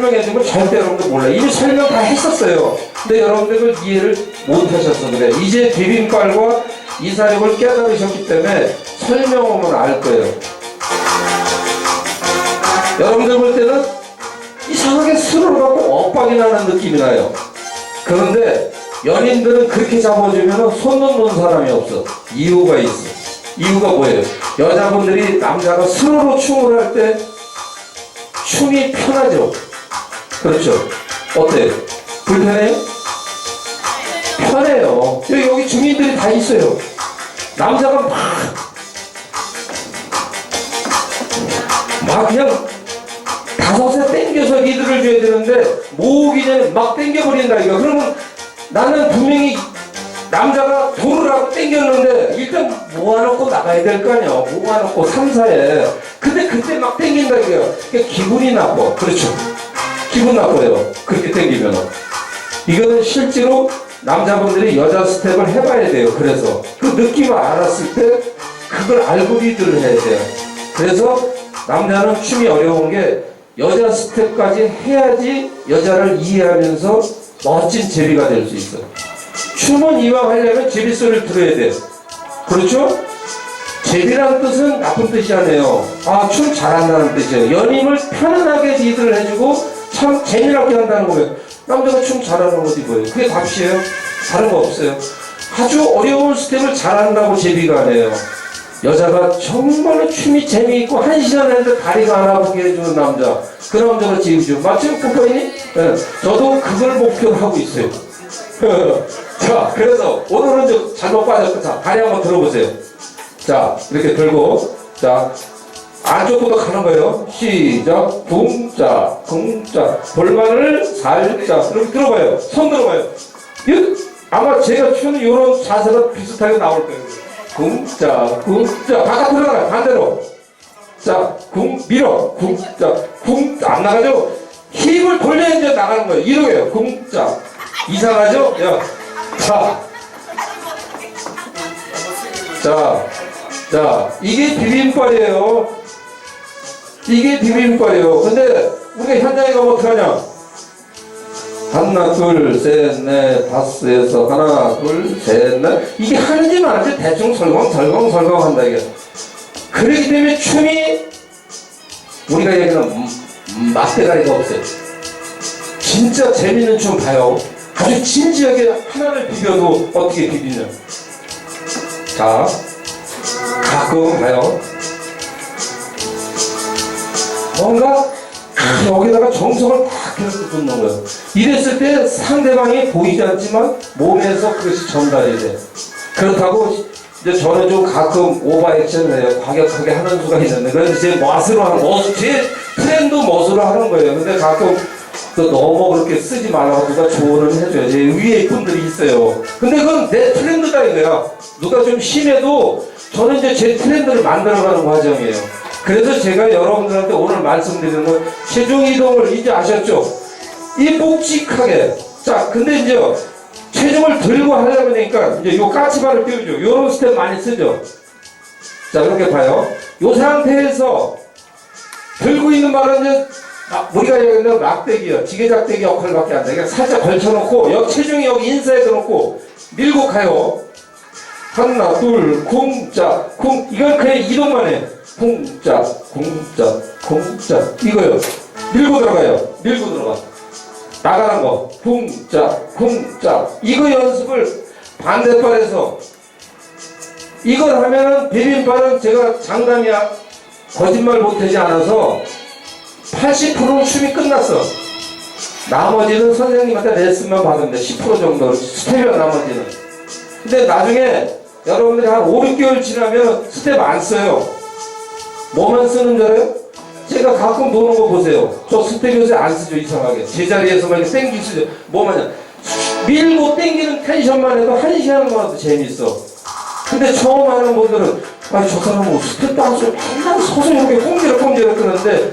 설명해 준 걸 절대 여러분들 몰라요. 이미 설명 다 했었어요. 근데 여러분들 그걸 이해를 못 하셔서 그래. 이제 비빔발과 이사력을 깨달으셨기 때문에 설명하면 알 거예요. 여러분들 볼 때는 이상하게 술을 갖고 엇박이 나는 느낌이 나요. 그런데 연인들은 그렇게 잡아주면 손 놓는 사람이 없어. 이유가 있어. 이유가 뭐예요? 여자분들이 남자가 스스로 춤을 할 때 춤이 편하죠. 그렇죠. 어때요? 불편해요? 편해요. 여기, 주민들이 다 있어요. 남자가 막, 막 그냥 다섯에 땡겨서 리드를 줘야 되는데 모으기 전에 막 땡겨버린다 이거. 그러면 나는 분명히 남자가 돈을 하고 땡겼는데 일단 모아놓고 나가야 될 거 아니야. 모아놓고 3, 4에. 근데 그때 막 땡긴다 이거요. 그러니까 기분이 나빠. 그렇죠. 기분 나빠요. 그렇게 땡기면. 이거는 실제로 남자분들이 여자 스텝을 해봐야 돼요. 그래서 그 느낌을 알았을 때 그걸 알고 리드를 해야 돼요. 그래서 남자는 춤이 어려운 게 여자 스텝까지 해야지 여자를 이해하면서 멋진 제비가 될 수 있어요. 춤은 이왕 하려면 제비 소리를 들어야 돼. 그렇죠? 제비란 뜻은 나쁜 뜻이 아니에요. 아, 춤 잘한다는 뜻이에요. 연임을 편안하게 리드를 해주고 참 재미나게 한다는 거예요. 남자가 춤 잘하는 것이 뭐예요? 그게 답이에요. 다른 거 없어요. 아주 어려운 스텝을 잘한다고 제비가 아니에요. 여자가 정말로 춤이 재미있고 한 시간 했는데 다리가 안 아프게 해주는 남자. 그 남자가 지우죠. 맞죠? 국가인이? 네. 저도 그걸 목표로 하고 있어요. 자, 그래서 오늘은 좀 잘못 빠졌고, 자, 다리 한번 들어보세요. 자, 이렇게 들고, 자, 안쪽부터 가는 거예요. 시작, 궁자, 궁자, 골반을 살짝, 이렇게 들어봐요. 손 들어봐요. 이 아마 제가 추는 이런 자세가 비슷하게 나올 거예요. 궁자, 궁자, 바깥으로 나가요. 반대로. 자, 궁, 밀어. 궁 자, 궁, 안 나가죠? 힘을 돌려야 이제 나가는 거예요. 이러게요. 궁 자. 이상하죠? 야. 자. 자. 자. 이게 비빔발이에요. 이게 비빔발이에요. 근데 우리가 현장에 가면 어떡하냐? 하나, 둘, 셋, 넷, 다섯, 여섯, 하나, 둘, 셋, 넷. 이게 하는지만 알지 대충 설렁, 설렁, 설렁 한다, 이게. 그렇기 때문에 춤이 우리가 얘기하는 음, 음, 맛대가리가 없어요. 진짜 재밌는 춤 봐요. 아주 진지하게 하나를 비벼도 어떻게 비비냐. 자, 가끔 봐요. 뭔가 여기다가 정성을 딱 계속 붓는 거예요. 이랬을 때 상대방이 보이지 않지만 몸에서 그것이 전달이 돼. 그렇다고 이제 저는 좀 가끔 오버 액션을 해요. 과격하게 하는 수가 있는데 그래서 제 멋으로 하는 멋, 제 트렌드 멋으로 하는 거예요. 근데 가끔 또 너무 그렇게 쓰지 말라고 누가 조언을 해줘요. 제 위에 분들이 있어요. 근데 그건 내 트렌드다 이거야. 누가 좀 심해도 저는 이제 제 트렌드를 만들어가는 과정이에요. 그래서 제가 여러분들한테 오늘 말씀드리는 건 체중 이동을 이제 아셨죠? 이 묵직하게. 자, 근데 이제 체중을 들고 하려면 그러니까 이제 요 까치발을 띄우죠. 요런 스텝 많이 쓰죠. 자, 이렇게 봐요. 요 상태에서 들고 있는 말은 이제 아, 우리가 얘기하는 막대기요. 지게작대기 역할밖에 안 돼. 그냥 살짝 걸쳐놓고 여 체중이 여기 인사에 넣고 밀고 가요. 하나, 둘, 궁자, 궁. 이건 그냥 이동만 해. 궁자, 궁자, 궁자. 이거요. 밀고 들어가요. 밀고 들어가. 나가는 거. 궁자, 궁자. 이거 연습을 반대발에서 이걸 하면은 비빔발은 제가 장담이야. 거짓말 못하지 않아서 80%는 춤이 끝났어. 나머지는 선생님한테 레슨만 돼. 10% 정도 스텝이야 나머지는. 근데 나중에 여러분들이 한 5, 6개월 지나면 스텝 안 써요. 뭐만 쓰는 줄 알아요? 제가 가끔 노는 거 보세요. 저 스텝 요새 안 쓰죠, 이상하게. 제자리에서만 이렇게 땡기 쓰죠. 뭐마냐. 밀고 땡기는 텐션만 해도 한 시간만 해도 재밌어. 근데 처음 하는 분들은, 아니, 저 사람은 뭐안 쓰고 맨날 서서 이렇게 꽁지락 꽁지락 끄는데,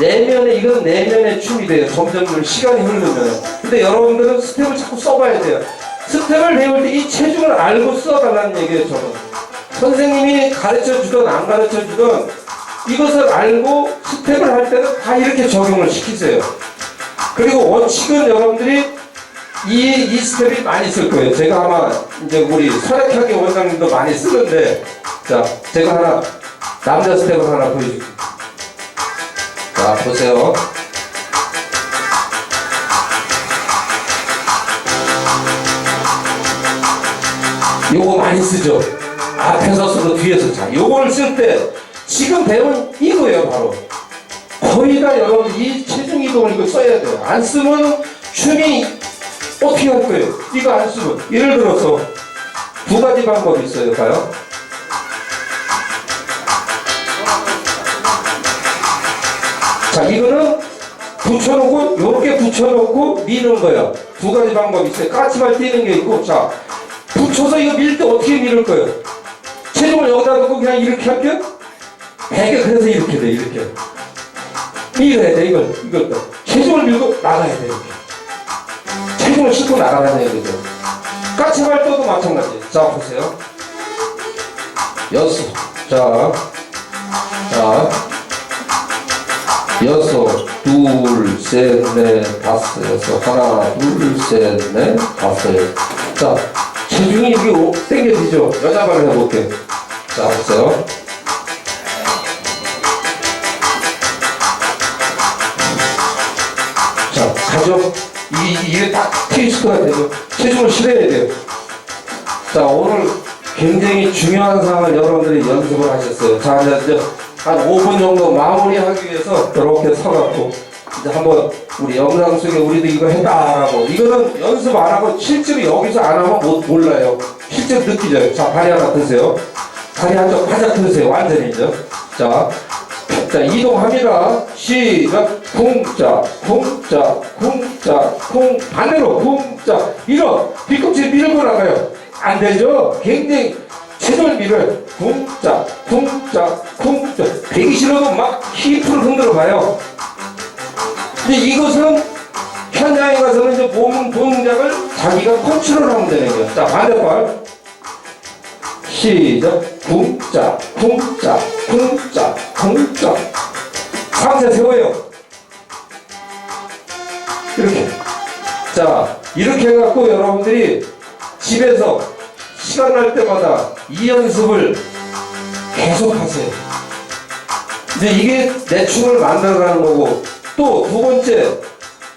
내면에, 이건 내면의 춤이 돼요. 점점 시간이 흐르면. 근데 여러분들은 스텝을 자꾸 써봐야 돼요. 스텝을 배울 때 이 체중을 알고 써달라는 얘기예요, 저는. 선생님이 가르쳐 주든 안 가르쳐 주든 이것을 알고 스텝을 할 때는 다 이렇게 적용을 시키세요. 그리고 원칙은 여러분들이 이, 이 스텝이 많이 쓸 거예요. 제가 아마 이제 우리 설악하게 원장님도 많이 쓰는데, 자, 제가 하나, 남자 스텝을 하나 보여줄게요. 자, 보세요. 요거 많이 쓰죠. 앞에서 쓰고 뒤에서 자. 요걸 쓸때 지금 배운 이거예요, 바로. 거의 다 여러분 이 체중 이동을 이거 써야 돼요. 안 쓰면 춤이 어떻게 할 거예요? 이거 안 쓰면 예를 들어서 두 가지 방법이 있어요. 봐요. 자, 이거는 붙여놓고 이렇게 붙여놓고 미는 거야. 두 가지 방법이 있어요. 까치발 뛰는 게 있고, 자, 붙여서 이거 밀 때 어떻게 밀을 거예요? 체중을 여기다 놓고 그냥 이렇게 할게요? 베개 그래서 이렇게 돼, 이렇게. 밀어야 돼, 이걸, 이걸 또. 체중을 밀고 나가야 돼, 이렇게. 체중을 싣고 돼요, 그죠? 까치발도도 마찬가지. 자, 보세요. 여섯. 자, 자. 여섯, 둘, 셋, 넷, 다섯, 여섯. 하나, 둘, 셋, 넷, 다섯. 자, 체중이 이게 오- 당겨지죠? 여자 발을 해볼게요. 자, 보세요. 가죠. 이, 이게 딱 트위스트가 되죠. 체중을 실어야 돼요. 자, 오늘 굉장히 중요한 상황을 여러분들이 연습을 하셨어요. 자, 이제, 한 5분 정도 마무리하기 위해서 이렇게 서갖고 이제 한번 우리 영상 속에 우리도 이거 했다라고 이거는 연습 안 하고 실제로 여기서 안 하면 못 몰라요. 실제로 느끼죠. 자, 다리 하나 드세요. 다리 한쪽 바짝 드세요. 완전히죠. 자, 자, 이동합니다. 시작. 쿵짝, 쿵짝, 쿵짝, 쿵. 반대로 쿵짝. 밀어. 뒤꿈치 밀고 나가요. 안 되죠? 굉장히 체절 밀을 쿵짝, 쿵짝, 쿵짝. 되기 싫어도 막 힙을 흔들어 봐요. 근데 이것은 현장에 가서는 이제 몸 동작을 자기가 컨트롤하면 되는 거예요. 자, 반대발. 시작. 쿵짝, 쿵짝, 쿵짝, 쿵짝. 상세 세워요. 이렇게. 자, 이렇게 해갖고 여러분들이 집에서 시간 날 때마다 이 연습을 계속 하세요. 이제 이게 내 춤을 만들어가는 거고, 또 두 번째,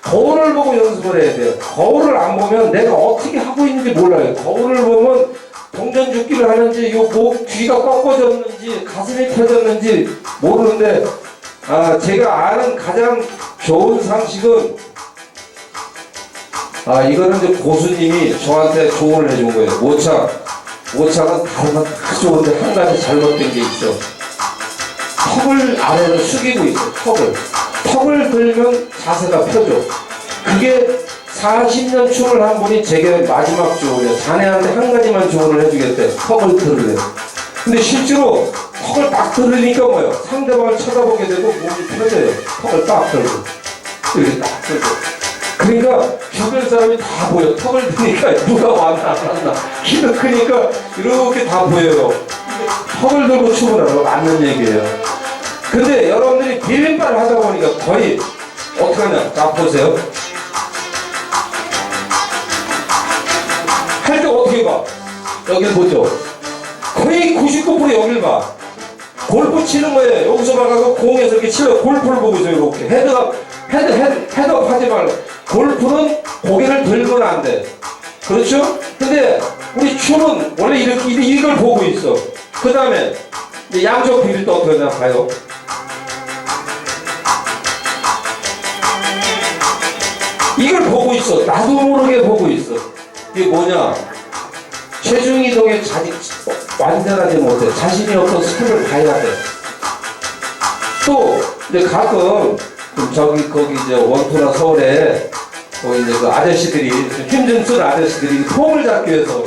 거울을 보고 연습을 해야 돼요. 거울을 안 보면 내가 어떻게 하고 있는지 몰라요. 거울을 보면 동전 죽기를 하는지, 요 목 귀가 꺾어졌는지, 가슴이 펴졌는지 모르는데, 아, 제가 아는 가장 좋은 상식은, 아, 이거는 이제 고수님이 저한테 조언을 해준 거예요. 모창. 모창은 다른 건 다 좋은데 한 가지 잘못된 게 있어. 턱을 아래로 숙이고 있어, 턱을. 턱을 들면 자세가 펴져. 그게 40년 춤을 한 분이 제게 마지막 조언이에요. 자네한테 한 가지만 조언을 해주겠대. 턱을 들으래. 근데 실제로 턱을 딱 들으니까 뭐예요? 상대방을 쳐다보게 되고 몸이 펴져요. 턱을 딱 들고. 이렇게 딱 들고. 그러니까 주변 사람이 다 보여. 턱을 드니까 누가 왔나 안 왔나. 키도 크니까 이렇게 다 보여요. 턱을 들고 춤을 하는 거 맞는 얘기예요. 근데 여러분들이 비빔발을 하다 보니까 거의 어떻게 하냐. 자, 보세요. 할 때 어떻게 봐? 여길 보죠. 거의 99% 여길 봐. 골프 치는 거예요. 여기서 봐가고 공에서 이렇게 치면 골프를 보고 있어요. 이렇게. 헤드가, 헤드, 헤드, 헤드업 하지 말고. 골프는 고개를 들면 안 돼. 그렇죠? 근데 우리 춤은 원래 이렇게, 이걸 보고 있어. 그 다음에 양쪽 비빌 때 어떻게 봐요. 이걸 보고 있어. 나도 모르게 보고 있어. 이게 뭐냐? 체중 이동에 자기 완전하지 못해. 자신이 없어 스킬을 봐야 돼. 또 이제 가끔 좀 저기 거기 이제 원투나 서울에 거기 이제 그 아저씨들이 힘 좀 쓰는 아저씨들이 폼을 잡기 위해서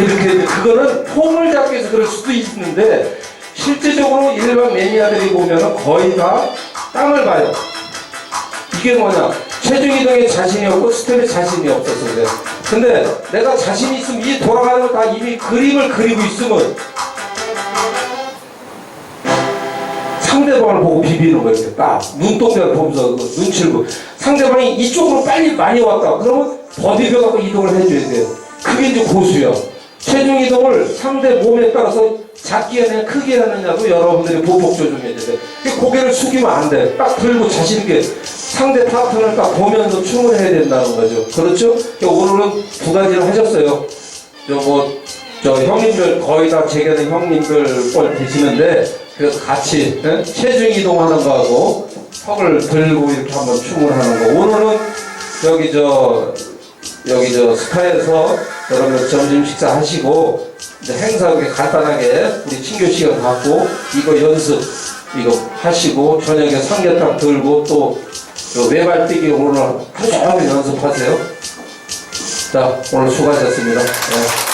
이렇게 그거는 폼을 잡기 위해서 그럴 수도 있는데 실제적으로 일반 매니아들이 보면은 거의 다 땀을 봐요. 이게 뭐냐? 체중 이동에 자신이 없고 스텝에 자신이 없어서 그래. 근데 내가 자신이 있으면 이 돌아가는 걸다 이미 그림을 그리고 있으면 상대방을 보고 비비는 거예요. 딱 눈동자를 보면서 그 눈치를 보고 상대방이 이쪽으로 빨리 많이 왔다. 그러면 더 비벼갖고 이동을 해줘야 돼요. 그게 이제 고수야. 체중 이동을 상대 몸에 따라서 작게 하느냐 크게 하느냐도 여러분들이 보복 조정해야 돼요. 그 고개를 숙이면 안 돼. 딱 들고 자신 있게 상대 파트너를 딱 보면서 춤을 해야 된다는 거죠. 그렇죠? 그러니까 오늘은 두 가지를 하셨어요. 저 뭐, 저 형님들 거의 다 제게는 형님들 뻘 계시는데 그래서 같이 예? 체중 이동하는 거하고 턱을 들고 이렇게 한번 춤을 하는 거. 오늘은 여기 저 여기 저 스타에서 여러분 점심 식사 하시고 행사 이렇게 간단하게 우리 친교 시간 갖고 이거 연습 이거 하시고 저녁에 삼계탕 들고 또그 외발뛰기 오늘 하루 종일 연습하세요. 자 오늘 수고하셨습니다. 네.